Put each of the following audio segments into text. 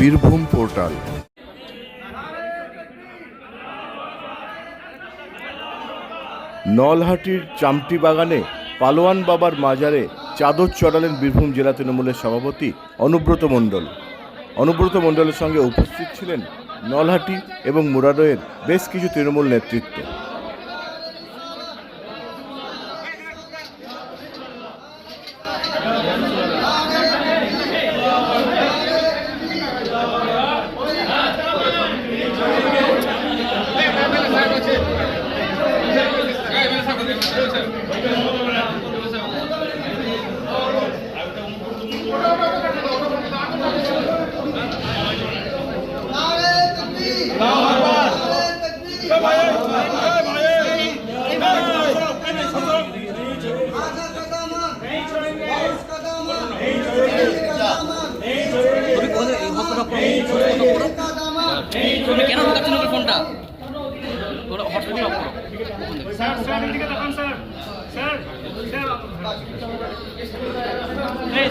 Birbhum portal. নলহাটির চামটি বাগানে পালোয়ান বাবার মাজারে চাদর চড়ালেন বীরভূম জেলা তৃণমূলের সভাপতি অনুব্রত মণ্ডল। অনুব্রত মণ্ডলের সঙ্গে উপস্থিত ছিলেন নলহাটি এবং মুরাদয়ের বেশ কিছু তৃণমূল নেতৃত্ব। কেন ঢুকাচ্ছেন ওর ফোনটা ওরা স্যার স্যার এদিকে দেখান স্যার স্যার স্যার এই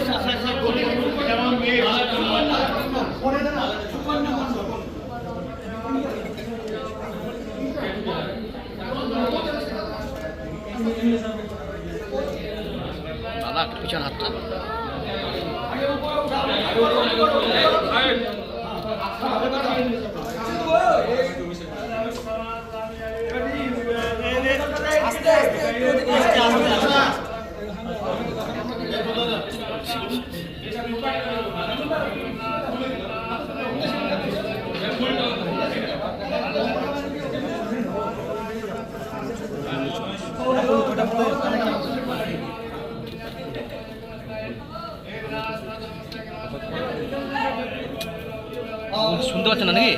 দাদা একটু আস্তে হাতটা শুনতে পাচ্ছেন না নাকি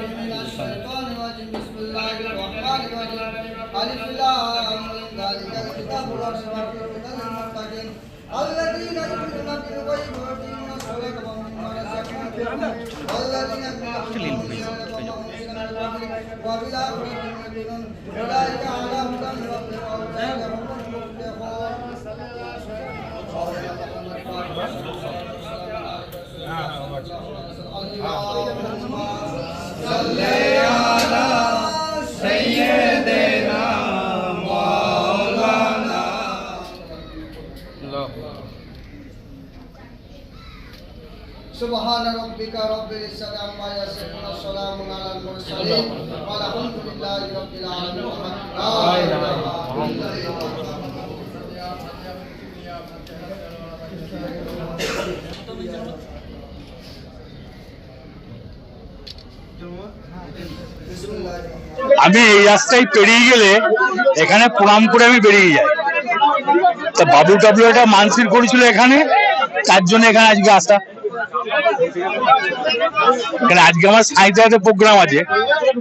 Ah, سبحان ربك رب العزة عما يصفون السلام على المرسلين والحمد لله رب العالمين لا إله إلا الله بسم الله আমি এই রাস্তায় পেরিয়ে গেলে এখানে প্রণাম করে আমি বেরিয়ে যাই তা বাবু টাবলু একটা মানসিক করেছিল এখানে তার জন্য এখানে আজকে আসা এখানে আজকে আমার প্রোগ্রাম আছে।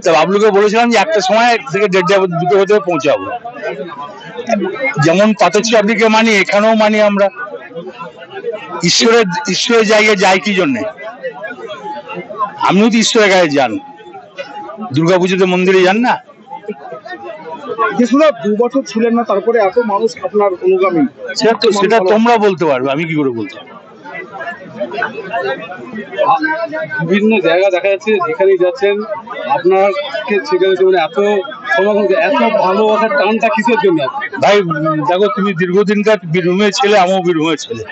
তা বাবলুকে বলেছিলাম যে একটা সময় থেকে দেড়টা দুটো হতে পৌঁছাবো। যেমন পাতচিয়াবলিকে মানি এখানেও মানি আমরা। ঈশ্বরের ঈশ্বরের জায়গায় যাই কি জন্যে? আমিও তো ঈশ্বরের কাছে যান। দুর্গাপুজোতে মন্দিরে যান না? কৃষ্ণদা দু বছর ছিলেন না তারপরে এত মানুষ আপনার অনুগামী। সেটা তোমরা বলতে পারবে আমি কি করে বলতে পারব? বিভিন্ন জায়গা দেখা যাচ্ছে যেখানেই যাচ্ছেন। আপনাকে সেখানে মানে এত সমাগম এত ভালোবাসার টানটা কিসের জন্য? ভাই, দেখো, তুমি দীর্ঘদিনকার বীরভূমের ছেলে, আমিও বীরভূমের ছেলে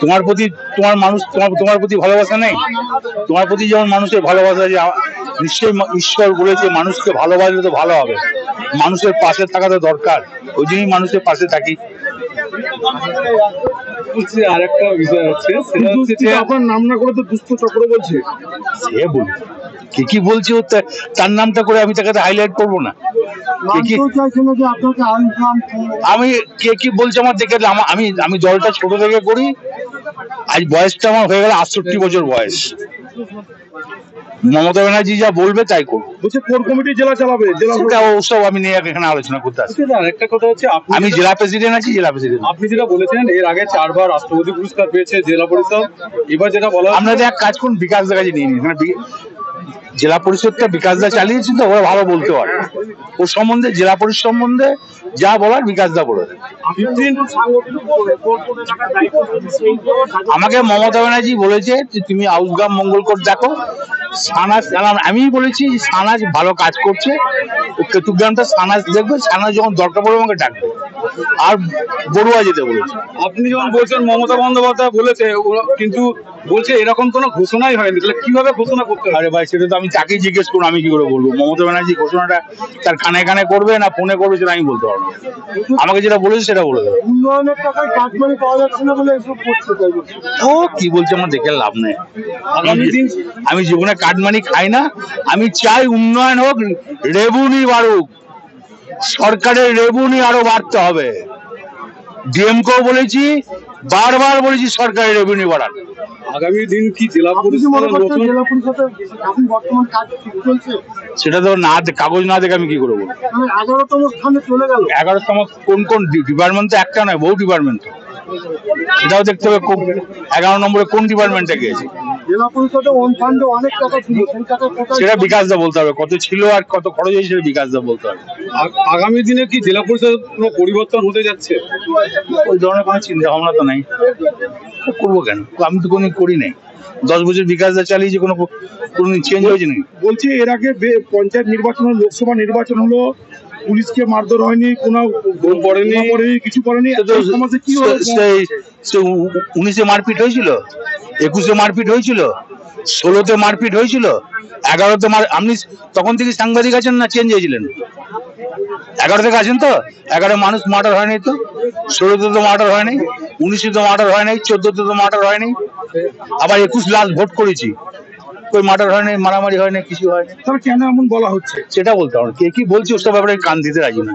তোমার প্রতি তোমার মানুষ, তোমার তোমার প্রতি ভালোবাসা নেই? তোমার প্রতি যেমন মানুষের ভালোবাসা যে, নিশ্চয়ই ঈশ্বর বলেছে, মানুষকে ভালোবাসলে তো ভালো হবে। মানুষের পাশে থাকা তো দরকার। ওই জন্যই মানুষের পাশে থাকি। বলছি আর একটা বিষয় হচ্ছে সেটা হচ্ছে যে আপনার নাম না করে তো দুস্থ চক্র বলছে। সে বলুন কে কি বলছে তার নামটা করে আমি তাকে হাইলাইট করব না। কে কি আমি কে কি বলছে আমার দেখে আমি আমি দলটা ছোট থেকে করি। আজ বয়সটা আমার হয়ে গেল আটষট্টি বছর বয়স। মমতা ব্যানার্জি যা বলবে তাই করব। বলছে কোর কমিটি জেলা চালাবে? জেলা সেটা ওসব আমি নিয়ে এখানে আলোচনা করতে আসি। আর একটা কথা হচ্ছে আমি জেলা প্রেসিডেন্ট আছি জেলা প্রেসিডেন্ট আপনি যেটা বলেছেন এর আগে চারবার রাষ্ট্রপতি পুরস্কার পেয়েছে জেলা পরিষদ। এবার যেটা বলা আপনাদের এক কাজ করুন বিকাশ কাছে নিয়ে নিন। জেলা পরিষদটা বিকাশদা চালিয়েছে তো, ওরা ভালো বলতে পারে। ওর সম্বন্ধে, জেলা পরিষদ সম্বন্ধে যা বলার বিকাশদা বলে আমাকে মমতা ব্যানার্জি বলেছে যে, তুমি আউসগ্রাম মঙ্গলকোট দেখো। সানাজ আমি বলেছি সানাজ ভালো কাজ করছে। কেতুগ্রামটা সানাজ দেখবে, সানাজ যখন দরকার পড়বে আমাকে ডাকবে। আর বড়ুয়া যেতে বলেছে। আপনি যখন বলছেন মমতা বন্দ্যোপাধ্যায় বলেছে কিন্তু বলছে এরকম কোনো ঘোষণাই হয়নি। তাহলে কীভাবে ঘোষণা করতে আরে ভাই সেটা তো আমি তাকেই জিজ্ঞেস করব আমি কি করে বলব? মমতা ব্যানার্জি ঘোষণাটা তার কানে কানে করবে না ফোনে করবে সেটা আমি বলতে পারব আমাকে যেটা বলেছে সেটা বলে দেবে। উন্নয়নের টাকায় কাজ মানে পাওয়া যাচ্ছে না বলে এসব করছে ও কি বলছে আমার দেখে লাভ নেই। আমি জীবনে কাটমানি খাই না আমি চাই উন্নয়ন হোক রেবুনি বাড়ুক। সরকারের রেবুনি আরও বাড়তে হবে। ডিএমকেও বলেছি বারবার বলেছি সরকারের রেভিনিউ বাড়ান। আগামী দিন কি জেলা সেটা তো না কাগজ না দেখে আমি কি করব? এগারোতম স্থানে চলে গেল। এগারোতম কোন কোন ডিপার্টমেন্ট তো একটা নয় বহু ডিপার্টমেন্ট সেটাও দেখতে হবে এগারো নম্বরে কোন ডিপার্টমেন্টে গিয়েছে? জেলা পরিষদে ওয়ান ফান্ডে অনেক টাকা ছিল সেই টাকা কোথায় সেটা বিকাশ দা বলতে হবে। কত ছিল আর কত খরচ হয়েছে সেটা বিকাশ দা বলতে হবে। আগামী দিনে কি জেলা পরিষদ কোনো পরিবর্তন হতে যাচ্ছে? ওই ধরনের কোনো চিন্তা ভাবনা তো নাই। করব কেন? আমি তো কোনো করি নাই। দশ বছর বিকাশ দা চালিয়েছে কোনো কোনো চেঞ্জ হয়েছে নাকি? বলছি এর আগে পঞ্চায়েত নির্বাচন লোকসভা নির্বাচন হলো পুলিশকে মারধর হয়নি কোনো পড়েনি। কিছু করেনি। সমাজে কি উনিশে মারপিট হয়েছিল? একুশে মারপিট হয়েছিল ষোলোতে মারপিট হয়েছিল এগারোতে মার আপনি তখন থেকে সাংবাদিক আছেন না চেঞ্জ হয়েছিলেন? এগারো থেকে আছেন তো? এগারো মানুষ মার্ডার হয়নি তো? ষোলোতে তো মার্ডার হয়নি উনিশে তো মার্ডার হয়নি চোদ্দতে তো মার্ডার হয়নি আবার একুশ লাস্ট ভোট করেছি। কই মার্ডার হয়নি মারামারি হয়নি কিছু হয়নি। তাহলে কেন এমন বলা হচ্ছে? সেটা বলতে হবে কে কি বলছে ওসব ব্যাপারে কান দিতে রাজি না।